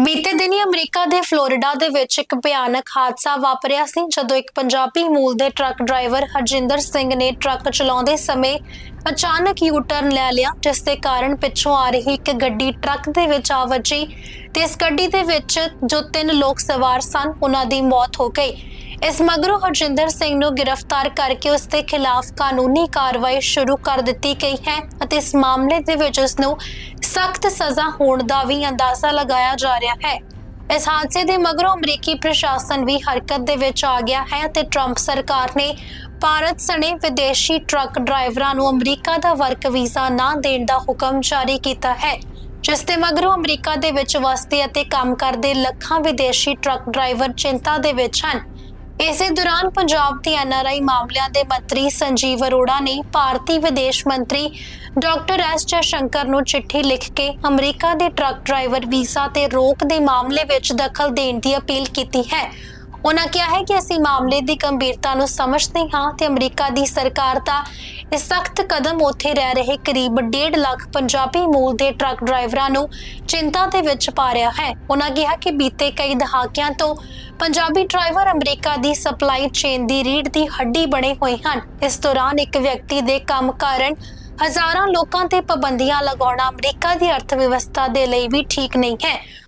ਬੀਤੇ ਦਿਨੀ ਅਮਰੀਕਾ ਦੇ ਫਲੋਰੀਡਾ ਦੇ ਵਿੱਚ ਇੱਕ ਭਿਆਨਕ ਹਾਦਸਾ ਵਾਪਰਿਆ ਸੀ, ਜਦੋਂ ਇੱਕ ਪੰਜਾਬੀ ਮੂਲ ਦੇ ਟਰੱਕ ਡਰਾਈਵਰ ਹਰਜਿੰਦਰ ਸਿੰਘ ਨੇ ਟਰੱਕ ਚਲਾਉਂਦੇ ਸਮੇਂ ਅਚਾਨਕ ਯੂ ਟਰਨ ਲੈ ਲਿਆ, ਜਿਸ ਦੇ ਕਾਰਨ ਪਿੱਛੋਂ ਆ ਰਹੀ ਇੱਕ ਗੱਡੀ ਟਰੱਕ ਦੇ ਵਿੱਚ ਆ ਵੱਜੀ ਤੇ ਇਸ ਗੱਡੀ ਦੇ ਵਿੱਚ ਜੋ ਤਿੰਨ ਲੋਕ ਸਵਾਰ ਸਨ, ਉਹਨਾਂ ਦੀ ਮੌਤ ਹੋ ਗਈ। ਇਸ ਮਗਰੋਂ ਹਰਜਿੰਦਰ ਸਿੰਘ ਨੂੰ ਗ੍ਰਿਫਤਾਰ ਕਰਕੇ ਉਸ ਦੇ ਖਿਲਾਫ ਕਾਨੂੰਨੀ ਕਾਰਵਾਈ ਸ਼ੁਰੂ ਕਰ ਦਿੱਤੀ ਗਈ ਹੈ ਅਤੇ ਇਸ ਮਾਮਲੇ ਦੇ ਵਿੱਚ ਉਸ ਨੂੰ ਸਖਤ ਸਜ਼ਾ ਹੋਣ ਦਾ ਵੀ ਅੰਦਾਜ਼ਾ ਲਗਾਇਆ ਜਾ ਰਿਹਾ ਹੈ। ਇਸ ਹਾਦਸੇ ਦੇ ਮਗਰੋਂ ਅਮਰੀਕੀ ਪ੍ਰਸ਼ਾਸਨ ਵੀ ਹਰਕਤ ਦੇ ਵਿੱਚ ਆ ਗਿਆ ਹੈ ਤੇ ਟਰੰਪ ਸਰਕਾਰ ਨੇ ਭਾਰਤ ਸਣੇ ਵਿਦੇਸ਼ੀ ਟਰੱਕ ਡਰਾਈਵਰਾਂ ਨੂੰ ਅਮਰੀਕਾ ਦਾ ਵਰਕ ਵੀਜ਼ਾ ਨਾ ਦੇਣ ਦਾ ਹੁਕਮ ਜਾਰੀ ਕੀਤਾ ਹੈ, ਜਿਸ ਦੇ ਮਗਰੋਂ ਅਮਰੀਕਾ ਦੇ ਵਿੱਚ ਵਸਦੇ ਅਤੇ ਕੰਮ ਕਰਦੇ ਲੱਖਾਂ ਵਿਦੇਸ਼ੀ ਟਰੱਕ ਡਰਾਈਵਰ ਚਿੰਤਾ ਦੇ ਵਿੱਚ ਹਨ। ਇਸੇ ਦੌਰਾਨ ਪੰਜਾਬ ਦੇ ਐਨਆਰਆਈ ਮਾਮਲਿਆਂ ਦੇ ਮੰਤਰੀ ਸੰਜੀਵ ਅਰੋੜਾ ਨੇ ਭਾਰਤੀ ਵਿਦੇਸ਼ ਮੰਤਰੀ ਡਾਕਟਰ ਐਸ ਜਯਸ਼ੰਕਰ ਨੂੰ ਚਿੱਠੀ ਲਿਖ ਕੇ ਅਮਰੀਕਾ ਦੇ ਟਰੱਕ ਡਰਾਈਵਰ ਵੀਜ਼ਾ ਤੇ ਰੋਕ ਦੇ ਮਾਮਲੇ ਵਿੱਚ ਦਖਲ ਦੇਣ ਦੀ ਅਪੀਲ ਕੀਤੀ ਹੈ। ਉਹਨਾਂ ਕਿਹਾ ਹੈ ਕਿ ਅਸੀਂ ਮਾਮਲੇ ਦੀ ਗੰਭੀਰਤਾ ਨੂੰ ਸਮਝਦੇ ਹਾਂ ਤੇ ਅਮਰੀਕਾ ਦੀ ਸਰਕਾਰ ਦਾ ਇਹ ਸਖਤ ਕਦਮ ਉੱਥੇ ਰਹਿ ਰਹੇ ਕਰੀਬ 1.5 ਲੱਖ ਪੰਜਾਬੀ ਮੂਲ ਦੇ ਟਰੱਕ ਡਰਾਈਵਰਾਂ ਨੂੰ ਚਿੰਤਾ ਦੇ ਵਿੱਚ ਪਾ ਰਿਹਾ ਹੈ। ਉਹਨਾਂ ਕਿਹਾ ਕਿ ਬੀਤੇ ਕਈ ਦਹਾਕਿਆਂ ਤੋਂ ਪੰਜਾਬੀ ਡਰਾਈਵਰ ਅਮਰੀਕਾ ਦੀ ਸਪਲਾਈ ਚੇਨ ਦੀ ਰੀੜ ਦੀ ਹੱਡੀ ਬਣੇ ਹੋਏ ਹਨ। ਇਸ ਦੌਰਾਨ ਇੱਕ ਵਿਅਕਤੀ ਦੇ ਕੰਮ ਕਾਰਨ ਹਜ਼ਾਰਾਂ ਲੋਕਾਂ ਤੇ ਪਾਬੰਦੀਆਂ ਲਗਾਉਣਾ ਅਮਰੀਕਾ ਦੀ ਅਰਥ ਵਿਵਸਥਾ ਦੇ ਲਈ ਵੀ ਠੀਕ ਨਹੀਂ ਹੈ।